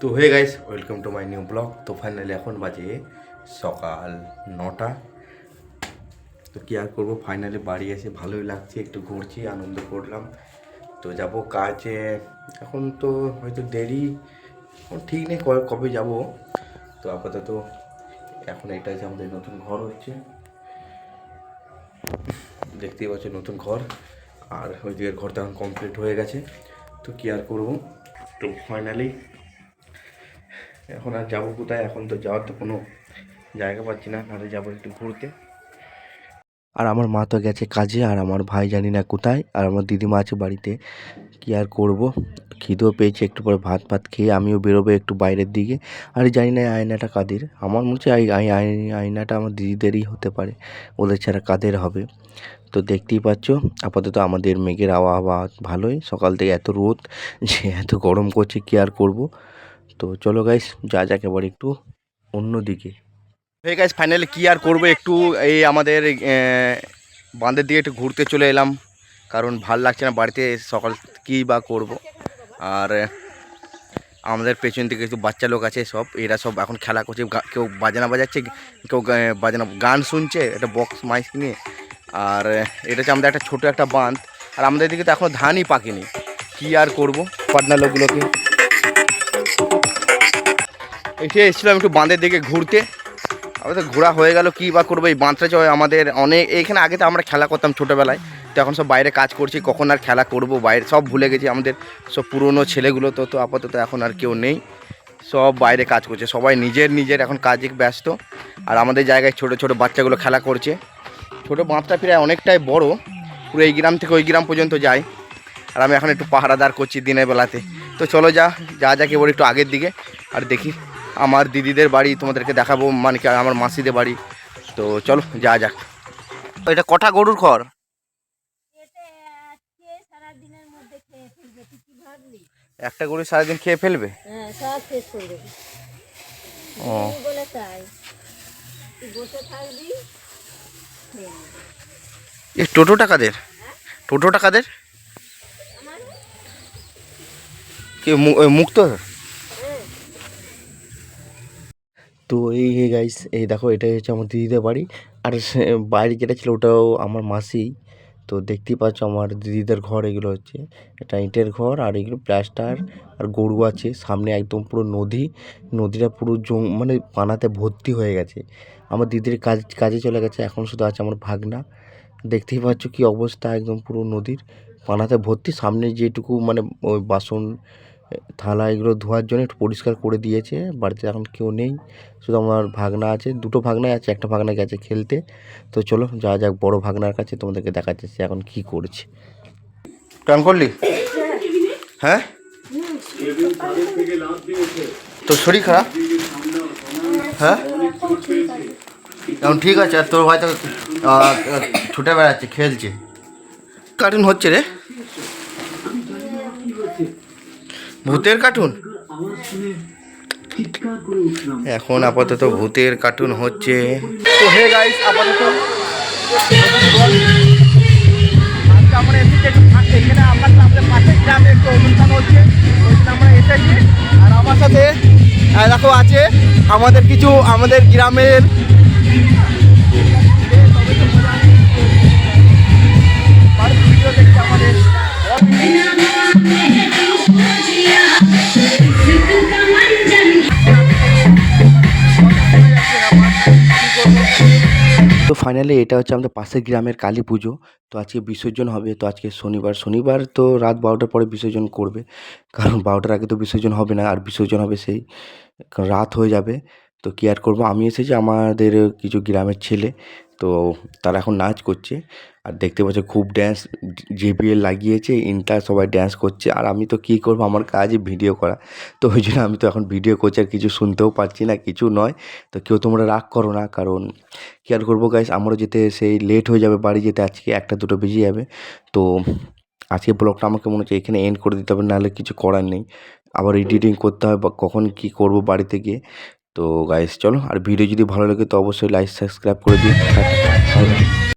তো হয়ে guys welcome to my new vlog তো ফাইনালি এখন বাজে সকাল নটা। তো কি আর করব? ফাইনালি বাড়ি এসে ভালোই লাগছে, একটু ঘুরছি, আনন্দ করলাম। তো যাব কাজে। এখন তো হয়তো দেরি। ঠিক নেই কবে যাব। তো আপাতত এখন এটা যে আমাদের নতুন ঘর হচ্ছে, দেখতেই পাচ্ছ নতুন ঘর, আর ওই দিকের ঘরটা এখন কমপ্লিট হয়ে গেছে, তো কী আর করব? তো ফাইনালি এখন আর যাব কোথায়? এখন তো যাওয়ার তো কোনো জায়গা পাচ্ছি না, নাহলে যাব একটু ঘুরতে। আর আমার মা তো গেছে কাজে, আর আমার ভাই জানি না কোথায়, আর আমার দিদিমা আছে বাড়িতে। কি আর করব? খিদেও পেয়েছে, একটু পরে ভাত ভাত খেয়ে আমিও বেরোবো একটু বাইরের দিকে। আর জানি না আয়নাটা কাদের। আমার মনে হচ্ছে আয়নাটা আমার দিদিদেরই হতে পারে, ওদের ছাড়া কাদের হবে? তো দেখতেই পাচ্ছ, আপাতত আমাদের মেঘের আবহাওয়া ভালোই। সকাল থেকে এত রোদ যে এত গরম করছে, কি আর করব? তো চলো গাইস যা যাক এবার একটু অন্যদিকে। হে গাইস ফাইনালি কি আর করব? একটু এই আমাদের বাঁধের দিকে একটু ঘুরতে চলে এলাম। কারণ ভালো লাগছে না বাড়িতে, সকাল কী বা করব? আর আমাদের পেছন দিকে কিছু বাচ্চা লোক আছে সব। এরা সব এখন খেলা করছে। কেউ বাজনা বাজাচ্ছে, কেউ বাজনা, গান শুনছে, একটা বক্স মাইক নিয়ে। আর এটা হচ্ছে আমাদের একটা ছোটো একটা বাঁধ। আর আমাদের দিকে তো এখনও ধানই পাকেনি। কী আর করব পাটনা লোকগুলোকে? এসে এসেছিলাম একটু বাঁধের দিকে ঘুরতে। আমাদের ঘোরা হয়ে গেল, কী বা করব? এই বাঁধটা চয় আমাদের অনেক এইখানে আগে তো আমরা খেলা করতাম ছোটোবেলায়। তো এখন সব বাইরে কাজ করছি, কখন আর খেলা করব? বাইরে সব ভুলে গেছি, আমাদের সব পুরনো ছেলেগুলো তো তো আপাতত এখন আর কেউ নেই। সব বাইরে কাজ করছে, সবাই নিজের নিজের এখন কাজে ব্যস্ত। আর আমাদের জায়গায় ছোট ছোট বাচ্চাগুলো খেলা করছে। ছোটো বাঁধটা প্রায় অনেকটাই বড়, পুরো এই গ্রাম থেকে ওই গ্রাম পর্যন্ত যায়। আর আমি এখন একটু পাহারাদার করছি দিনের বেলাতে। তো চলো যা যা যাকে বলি একটু আগের দিকে, আর দেখি। আমার দিদিদের বাড়ি তোমাদেরকে দেখাবো মানে কি আমার মাসিদের বাড়ি। তো চলো যা যাক। এটা কটা গরুর ঘর একটা গরু সারাদিন খেয়ে ফেলবে? হ্যাঁ ও। এ টোটো টাকাদের টোটো টাকাদের কি মুক্ত? তো এই হে গাইস এই দেখো এটাই হচ্ছে আমার দিদিদের বাড়ি। আর বাইরে যেটা ছিল ওটাও আমার মাসি। তো দেখতেই পাচ্ছ আমার দিদিদের ঘর এগুলো হচ্ছে। এটা ইটের ঘর আর এগুলো প্লাস্টার আর গরু আছে। সামনে একদম পুরো নদী। নদীটা পুরো জং মানে পানাতে ভর্তি হয়ে গেছে। আমার দিদির কাজ, কাজে চলে গেছে। এখন শুধু আছে আমার ভাগনা। দেখতেই পাচ্ছ কি অবস্থা, একদম পুরো নদীর পানাতে ভর্তি। সামনে যেটুকু মানে ওই বাসন থালা এগুলো ধোয়ার জন্য একটু পরিষ্কার করে দিয়েছে। বাড়িতে এখন কেউ নেই, শুধু আমার ভাগনা আছে, দুটো ভাগনাই আছে, একটা ভাগনা গেছে খেলতে। তো চলো যা যাক বড় ভাগনার কাছে, তোমাদেরকে দেখাচ্ছে সে এখন কি করছে। টান করলি? হ্যাঁ? তো শরীর খারাপ? হ্যাঁ? এখন ঠিক আছে, আর তোর হয়তো ছুটে বেড়াচ্ছে, খেলছে। কার্টুন হচ্ছে রে। ভূতের কার্টুন এখন আপাতত ভূতের কার্টুন হচ্ছে। তো হে গাইস আপাতত আমরা এসেছি এখানে আমার আমাদের পাশের গ্রামে একটু অনুষ্ঠান হচ্ছে ওইখানে আমরা এসেছি। আর আমার সাথে দেখো আছে আমাদের কিছু আমাদের গ্রামের তো ফাইনালি এটা হচ্ছে আমাদের পাশের গ্রামের কালী পুজো। তো আজকে বিসর্জন হবে, তো আজকে শনিবার। শনিবার তো রাত বারোটার পরে বিসর্জন করবে। কারণ বারোটার আগে তো বিসর্জন হবে না, আর বিসর্জন হবে সেই রাত হয়ে যাবে। তো কি আর করব? আমি এসেছি আমাদের কিছু গ্রামের ছেলে, তো তারা এখন নাচ করছে। আর দেখতে পাচ্ছ খুব ড্যান্স জেবিএল লাগিয়েছে ইনটা সবাই ড্যান্স করছে। আর আমি তো কী করব? আমার কাজই ভিডিও করা। তো ওই জন্য আমি তো এখন ভিডিও করছি আর কিছু শুনতেও পাচ্ছি না, কিছু নয়। তো কেউ তোমরা রাগ করো না, কারণ কী আর করব গাইস আমারও যেতে সেই লেট হয়ে যাবে বাড়ি যেতে, আজকে একটা দুটো বেজে যাবে। তো আজকে ব্লগটা আমাকে মনে হচ্ছে এখানে এন্ড করে দিতে হবে, নাহলে কিছু করার নেই। আবার এডিটিং করতে হয় বা কখন কী করব বাড়িতে গিয়ে। তো গাইস চলো আর ভিডিও যদি ভালো লাগে তো অবশ্যই লাইক সাবস্ক্রাইব করে দিন